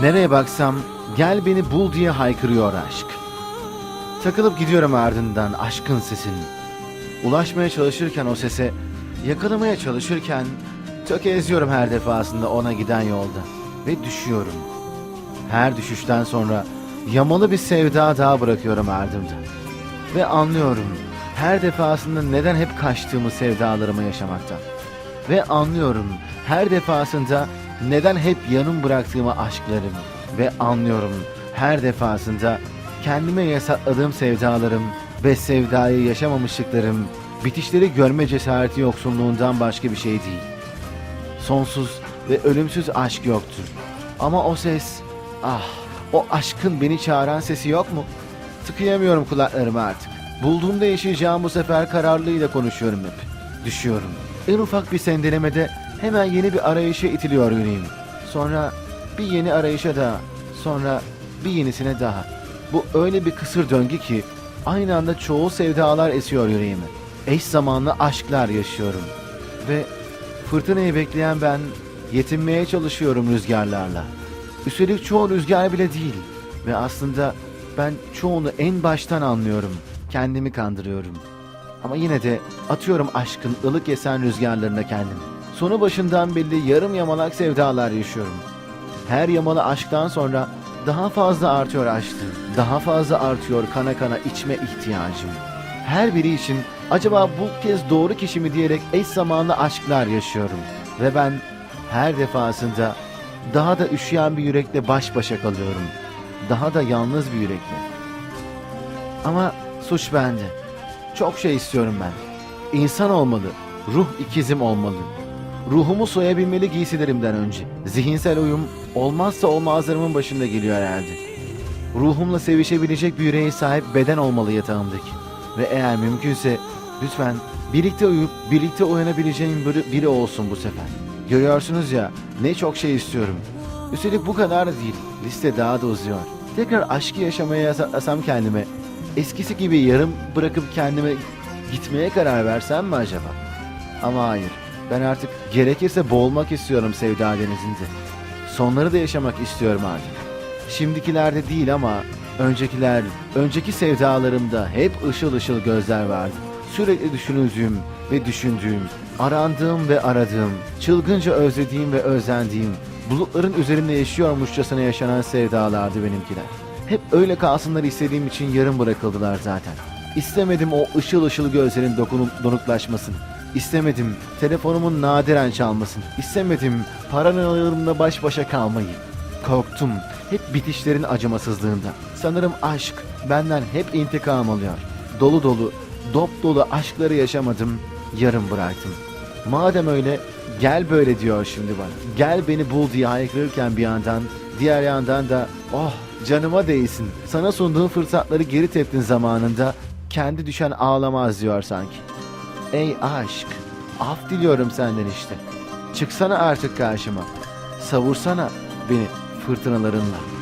Nereye baksam gel beni bul diye haykırıyor aşk. Takılıp gidiyorum ardından aşkın sesinin. Ulaşmaya çalışırken o sese, yakalamaya çalışırken tökezliyorum her defasında ona giden yolda. Ve düşüyorum. Her düşüşten sonra yamalı bir sevda daha bırakıyorum ardımda. Ve anlıyorum her defasında neden hep kaçtığımı sevdalarımı yaşamaktan. Ve anlıyorum her defasında neden hep yanım bıraktığımı aşklarım. Ve anlıyorum her defasında kendime yasakladığım sevdalarım ve sevdayı yaşamamışlıklarım bitişleri görme cesareti yoksunluğundan başka bir şey değil. Sonsuz ve ölümsüz aşk yoktur. Ama o ses, ah o aşkın beni çağıran sesi yok mu? Tıkayamıyorum kulaklarımı artık. Bulduğumda yaşayacağım bu sefer kararlıyla konuşuyorum hep. Düşüyorum. En ufak bir sendelemede hemen yeni bir arayışa itiliyor yüreğim. Sonra bir yeni arayışa daha. Sonra bir yenisine daha. Bu öyle bir kısır döngü ki aynı anda çoğu sevdalar esiyor yüreğime. Eş zamanlı aşklar yaşıyorum. Ve fırtınayı bekleyen ben yetinmeye çalışıyorum rüzgarlarla. Üstelik çoğu rüzgar bile değil. Ve aslında ben çoğunu en baştan anlıyorum. Kendimi kandırıyorum. Ama yine de atıyorum aşkın ılık esen rüzgarlarına kendimi. Sonu başından belli yarım yamalak sevdalar yaşıyorum. Her yamalı aşktan sonra daha fazla artıyor aşkım. Daha fazla artıyor kana kana içme ihtiyacım. Her biri için acaba bu kez doğru kişi mi diyerek eş zamanlı aşklar yaşıyorum. Ve ben her defasında daha da üşüyen bir yürekle baş başa kalıyorum. Daha da yalnız bir yürekle. Ama suç bende. Çok şey istiyorum ben. İnsan olmalı. Ruh ikizim olmalı. Ruhumu soyabilmeli giysilerimden önce. Zihinsel uyum olmazsa olmazlarımın başında geliyor herhalde. Ruhumla sevişebilecek bir yüreğe sahip beden olmalı yatağımdaki. Ve eğer mümkünse lütfen birlikte uyup birlikte uyanabileceğim biri, biri olsun bu sefer. Görüyorsunuz ya ne çok şey istiyorum. Üstelik bu kadar da değil. Liste daha da uzuyor. Tekrar aşkı yaşamaya yasaklasam kendime. Eskisi gibi yarım bırakıp kendime gitmeye karar versem mi acaba? Ama hayır. Ben artık gerekirse boğulmak istiyorum sevda denizinde. Sonları da yaşamak istiyorum artık. Şimdikilerde değil ama öncekiler, önceki sevdalarımda hep ışıl ışıl gözler vardı. Sürekli düşünüldüğüm ve düşündüğüm, arandığım ve aradığım, çılgınca özlediğim ve özendiğim, bulutların üzerinde yaşıyormuşçasına yaşanan sevdalardı benimkiler. Hep öyle kalsınlar istediğim için yarım bırakıldılar zaten. İstemedim o ışıl ışıl gözlerin dokunup donuklaşmasını. İstemedim telefonumun nadiren çalmasını. İstemedim paranoyalarımla baş başa kalmayı. Korktum hep bitişlerin acımasızlığından. Sanırım aşk benden hep intikam alıyor. Dolu dolu, dop dolu aşkları yaşamadım, yarım bıraktım. Madem öyle gel böyle diyor şimdi bana. Gel beni bul diye haykırırken bir yandan, diğer yandan da oh canıma değsin. Sana sunduğum fırsatları geri teptin zamanında kendi düşen ağlamaz diyor sanki. Ey aşk, af diliyorum senden işte. Çıksana artık karşıma. Savursana beni fırtınalarınla.